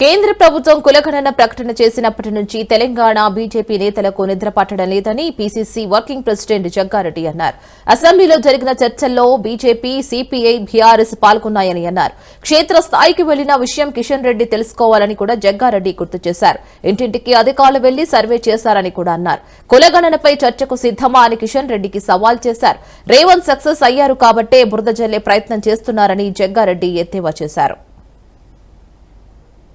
కేంద్ర ప్రభుత్వం కులగణన ప్రకటన చేసినప్పటి నుంచి తెలంగాణ బీజేపీ నేతలకు నిద్ర పట్టడం లేదని పీసీసీ వర్కింగ్ ప్రెసిడెంట్ జగ్గారెడ్డి అన్నారు. అసెంబ్లీలో జరిగిన చర్చల్లో బీజేపీ సిపిఐ బీఆర్ఎస్ పాల్గొన్నాయని అన్నారు. క్షేత్రస్థాయికి వెళ్ళిన విషయం కిషన్ రెడ్డి తెలుసుకోవాలని కూడా జగ్గారెడ్డి గుర్తు చేశారు. ఇంటింటికి అధికారులు వెళ్ళి సర్వే చేశారని కూడా అన్నారు. కులగణనపై చర్చకు సిద్దమా అని కిషన్ రెడ్డికి సవాల్ చేశారు. రేవంత్ సక్సెస్ అయ్యారు కాబట్టే బురద జల్లే ప్రయత్నం చేస్తున్నారని జగ్గారెడ్డి ఎద్దేవా చేశారు.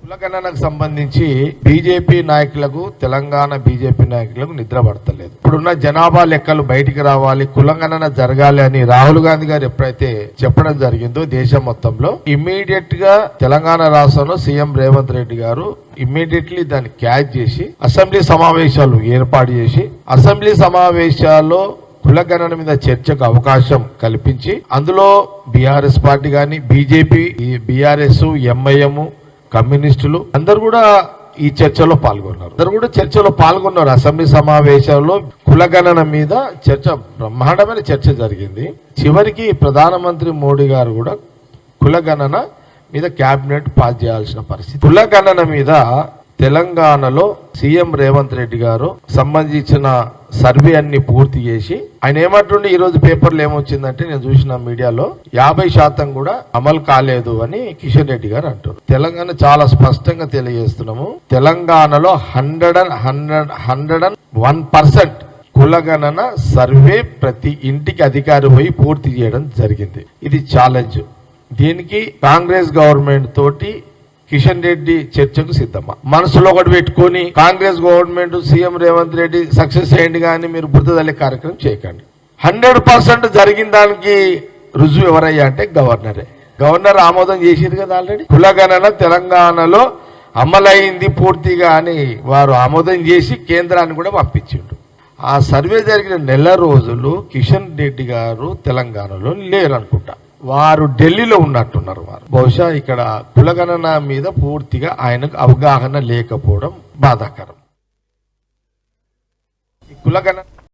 కులగణనకు సంబంధించి బీజేపీ నాయకులకు తెలంగాణ బీజేపీ నాయకులకు నిద్ర పడతలేదు. ఇప్పుడున్న జనాభా లెక్కలు బయటికి రావాలి కులగణన జరగాలి అని రాహుల్ గాంధీ గారు ఎప్పుడైతే చెప్పడం జరిగిందో దేశం మొత్తంలో ఇమ్మీడియట్గా తెలంగాణ రాష్ట్రంలో సీఎం రేవంత్ రెడ్డి గారు ఇమ్మీడియట్లీ దాన్ని క్యాచ్ చేసి అసెంబ్లీ సమావేశాలు ఏర్పాటు చేసి అసెంబ్లీ సమావేశాల్లో కులగణన మీద చర్చకు అవకాశం కల్పించి అందులో బీఆర్ఎస్ పార్టీ గాని బీజేపీ బీఆర్ఎస్ ఎంఐఎం కమ్యూనిస్టులు అందరు కూడా ఈ చర్చలో పాల్గొన్నారు. అందరు కూడా చర్చలో పాల్గొన్నారు. అసెంబ్లీ సమావేశంలో కులగణన మీద చర్చ బ్రహ్మాండమైన చర్చ జరిగింది. చివరికి ప్రధానమంత్రి మోడీ గారు కూడా కులగణన మీద కేబినెట్ పాస్ చేయాల్సిన పరిస్థితి. కులగణన మీద తెలంగాణలో సీఎం రేవంత్ రెడ్డి గారు సంబంధించిన సర్వే అన్ని పూర్తి చేసి ఆయన ఏమంటుండే ఈ రోజు పేపర్లు ఏమొచ్చిందంటే నేను చూసిన మీడియాలో యాభై శాతం కూడా అమలు కాలేదు అని కిషన్ రెడ్డి గారు అంటారు తెలంగాణ చాలా స్పష్టంగా తెలియజేస్తున్నాము. తెలంగాణలో hundred and hundred hundred and one percent కులగణన సర్వే ప్రతి ఇంటికి అధికారి పోయి పూర్తి చేయడం జరిగింది. ఇది ఛాలెంజ్. దీనికి కాంగ్రెస్ గవర్నమెంట్ తోటి కిషన్ రెడ్డి చర్చకు సిద్ధమా? మనసులో ఒకటి పెట్టుకొని Congress government CM Revanth Reddy success అయ్యండి కానీ మీరు బుద్ధదల్లే కార్యక్రమం చేయకండి. హండ్రెడ్ పర్సెంట్ జరిగిన దానికి రుజువు ఎవరయ్యా అంటే గవర్నరే. గవర్నర్ ఆమోదం చేసింది కదా ఆల్రెడీ. కులగణన తెలంగాణలో అమలైంది పూర్తిగా అని వారు ఆమోదం చేసి కేంద్రాన్ని కూడా పంపించిండు ఆ సర్వే జరిగిన నెల రోజులు కిషన్ రెడ్డి గారు తెలంగాణలో లేరు అనుకుంటా వారు ఢిల్లీలో ఉన్నట్టున్నారు వారు. బహుశా ఇక్కడ కులగణన మీద పూర్తిగా ఆయనకు అవగాహన లేకపోవడం బాధాకరం. ఈ కులగణన